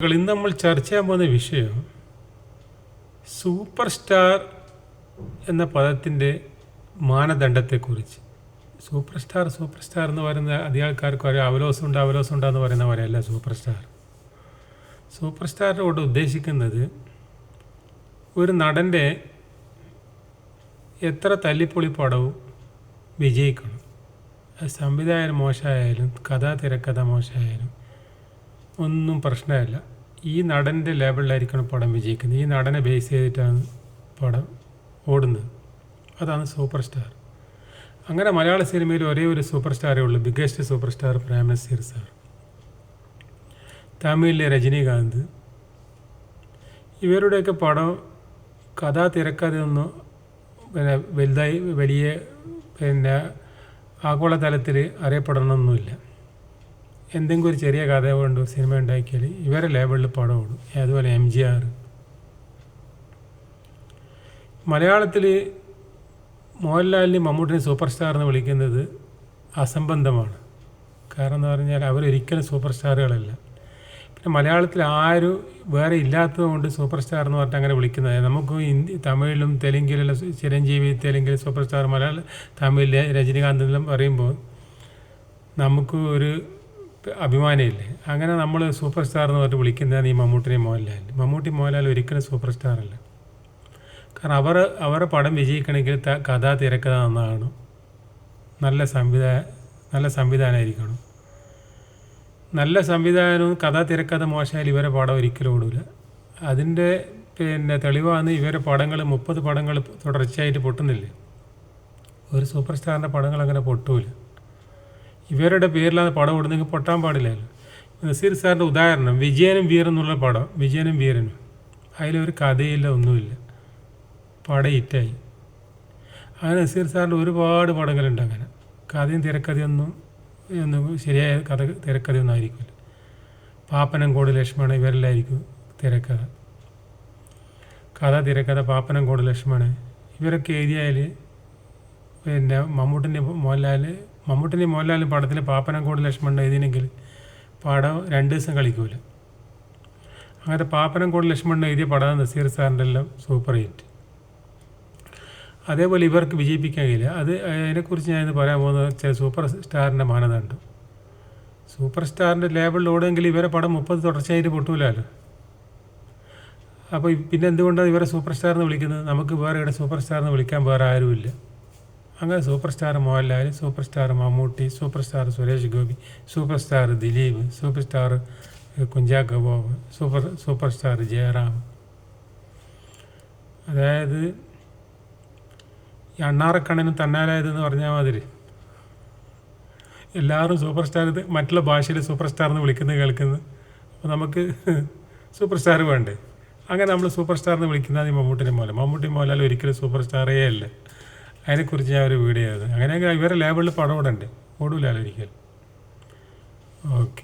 ഇന്ന് നമ്മൾ ചർച്ച ചെയ്യാൻ പോകുന്ന വിഷയം സൂപ്പർ സ്റ്റാർ എന്ന പദത്തിന്റെ മാനദണ്ഡത്തെക്കുറിച്ച്. സൂപ്പർ സ്റ്റാർ സൂപ്പർ സ്റ്റാർ എന്ന് പറയുന്ന അധികം ആൾക്കാർക്ക് അറിയാം. അവലോസം ഉണ്ട് അവലോസം ഉണ്ടെന്ന് പറയുന്ന പോലെയല്ല സൂപ്പർ സ്റ്റാർ സൂപ്പർ സ്റ്റാറിന്റെ കൊണ്ട് ഉദ്ദേശിക്കുന്നത് ഒരു നടന്റെ എത്ര തല്ലിപ്പൊളി പടവും വിജയിക്കണം. സംവിധായകൻ മോശമായാലും കഥാ തിരക്കഥ മോശമായാലും ഒന്നും പ്രശ്നമല്ല. ഈ നടന്റെ ലെവലിലായിരിക്കണം പടം വിജയിക്കുന്നത്. ഈ നടനെ ബേസ് ചെയ്തിട്ടാണ് പടം ഓടുന്നത്. അതാണ് സൂപ്പർ സ്റ്റാർ അങ്ങനെ മലയാള സിനിമയിൽ ഒരേ ഒരു സൂപ്പർ സ്റ്റാറേ ഉള്ളൂ. Biggest super star Prem Nazir sir. തമിഴിലെ രജനീകാന്ത്. ഇവരുടെയൊക്കെ പടം കഥാ തിരക്കഥയൊന്നും പിന്നെ വലുതായി വലിയ പിന്നെ ആഗോളതലത്തിൽ അറിയപ്പെടണമെന്നൊന്നുമില്ല എന്തെങ്കിലും ഒരു ചെറിയ കഥ കൊണ്ട് സിനിമ ഉണ്ടാക്കിയാൽ ഇവരെ ലേബിളിൽ പടം ഓടും അതുപോലെ എം ജി ആർ മലയാളത്തിൽ മോഹൻലാലിനെയും മമ്മൂട്ടിനെ സൂപ്പർ സ്റ്റാർ എന്ന് വിളിക്കുന്നത് അസംബന്ധമാണ്. കാരണം എന്ന് പറഞ്ഞാൽ അവരൊരിക്കലും സൂപ്പർ സ്റ്റാറുകളല്ല പിന്നെ മലയാളത്തിൽ ആരും വേറെ ഇല്ലാത്തതുകൊണ്ട് സൂപ്പർ സ്റ്റാർ എന്ന് പറഞ്ഞിട്ട് അങ്ങനെ വിളിക്കുന്നത്. നമുക്ക് ഹിന്ദി തമിഴിലും തെലുങ്കിലും ചിരഞ്ജീവി തെലുങ്കിൽ സൂപ്പർ സ്റ്റാർ മലയാളം തമിഴിൽ രജനീകാന്ത് എന്നെല്ലാം പറയുമ്പോൾ നമുക്ക് ഒരു അഭിമാനമില്ലേ അങ്ങനെ നമ്മൾ സൂപ്പർ സ്റ്റാർ എന്ന് പറഞ്ഞിട്ട് വിളിക്കുന്നതാണ് ഈ മമ്മൂട്ടിനെയും മോഹൻലാൽ മമ്മൂട്ടി മോഹൻലാൽ ഒരിക്കലും സൂപ്പർ സ്റ്റാർ അല്ല. കാരണം അവർ അവരുടെ പടം വിജയിക്കണമെങ്കിൽ കഥ തിരക്കഥ നന്നാകണം. നല്ല സംവിധാന നല്ല സംവിധാനമായിരിക്കണം. നല്ല സംവിധാനവും കഥ തിരക്കഥ മോശമായാലും ഇവരെ പടം ഒരിക്കലും ഓടില്ല അതിന്റെ പിന്നെ തെളിവാണ് ഇവരെ പടങ്ങൾ മുപ്പത് പടങ്ങൾ തുടർച്ചയായിട്ട് പൊട്ടുന്നില്ലേ? ഒരു സൂപ്പർ സ്റ്റാറിന്റെ പടങ്ങൾ അങ്ങനെ പൊട്ടൂല. ഇവരുടെ പേരിലാണ് പടം ഓടുന്നെങ്കിൽ പൊട്ടാൻ പാടില്ലല്ലോ നസീർ സാറിന്റെ ഉദാഹരണം വിജയനും വീരനും എന്നുള്ള പടം വിജയനും വീരനും. അതിലൊരു കഥയില്ല ഒന്നുമില്ല. പടം ഹിറ്റായി. അങ്ങനെ നസീർ സാറിന്റെ ഒരുപാട് പടങ്ങളുണ്ട് അങ്ങനെ. കഥയും തിരക്കഥയൊന്നും ഒന്നും ശരിയായ കഥ തിരക്കഥയൊന്നും ആയിരിക്കില്ല. പാപ്പനംകോട് ലക്ഷ്മണ ഇവരെല്ലായിരിക്കും തിരക്കഥ. കഥ തിരക്കഥ പാപ്പനംകോട് ലക്ഷ്മണ ഇവരൊക്കെ എഴുതിയാൽ പിന്നെ മമ്മൂട്ടിന്റെ മോഹൻലാൽ മമ്മൂട്ടിന്റെ മോഹൻലാലും പടത്തിൽ പാപ്പനംകോട് ലക്ഷ്മണൻ എഴുതിയെങ്കിൽ പടം രണ്ട് ദിവസം കളിക്കൂല. അങ്ങനത്തെ പാപ്പനംകോട് ലക്ഷ്മണൻ എഴുതിയ പടം നസീർ സാറിന്റെ എല്ലാം സൂപ്പർ ഹിറ്റ്. അതേപോലെ ഇവർക്ക് വിജയിപ്പിക്കാൻ കഴിയില്ല. അത് അതിനെക്കുറിച്ച് ഞാൻ പറയാൻ പോകുന്നത് ചില സൂപ്പർ സ്റ്റാറിന്റെ മാനദണ്ഡം. സൂപ്പർ സ്റ്റാറിന്റെ ലേബിളിൽ ഓടുമെങ്കിൽ ഇവരെ പടം മുപ്പത് തുടർച്ചയായിട്ട് പൊട്ടൂലല്ലോ അപ്പോൾ പിന്നെ എന്തുകൊണ്ടാണ് ഇവരെ സൂപ്പർ സ്റ്റാർ എന്ന് വിളിക്കുന്നത്? നമുക്ക് വേറെ ഇവിടെ സൂപ്പർ സ്റ്റാർ എന്ന് വിളിക്കാൻ വേറെ ആരുമില്ല. അങ്ങനെ super star Mohanlal super star Mammootty super star Suresh Gopi super star Dileep super star Kunchacko Boban super super star Jayaram. അതായത് ഈ അണ്ണാറക്കണ്ണനും തന്നാലായതെന്ന് പറഞ്ഞാൽ മാതിരി. എല്ലാവരും സൂപ്പർ സ്റ്റാർ മറ്റുള്ള ഭാഷയിൽ സൂപ്പർ സ്റ്റാർ എന്ന് വിളിക്കുന്നത് കേൾക്കുന്നു. അപ്പോൾ നമുക്ക് സൂപ്പർ സ്റ്റാർ വേണ്ടേ? അങ്ങനെ നമ്മൾ സൂപ്പർ സ്റ്റാർ എന്ന് വിളിക്കുന്നത് മമ്മൂട്ടിനെ മോലെ മമ്മൂട്ടി മോലാൽ ഒരിക്കലും സൂപ്പർ സ്റ്റാറേ അല്ല. അതിനെക്കുറിച്ച് ഞാൻ ഒരു വീഡിയോ ചെയ്തത്. അങ്ങനെയൊക്കെ ഇവരെ ലേബിളിൽ പടം ഇടണ്ടേ ഓടൂലാലോ ഒരിക്കലും. ഓക്കെ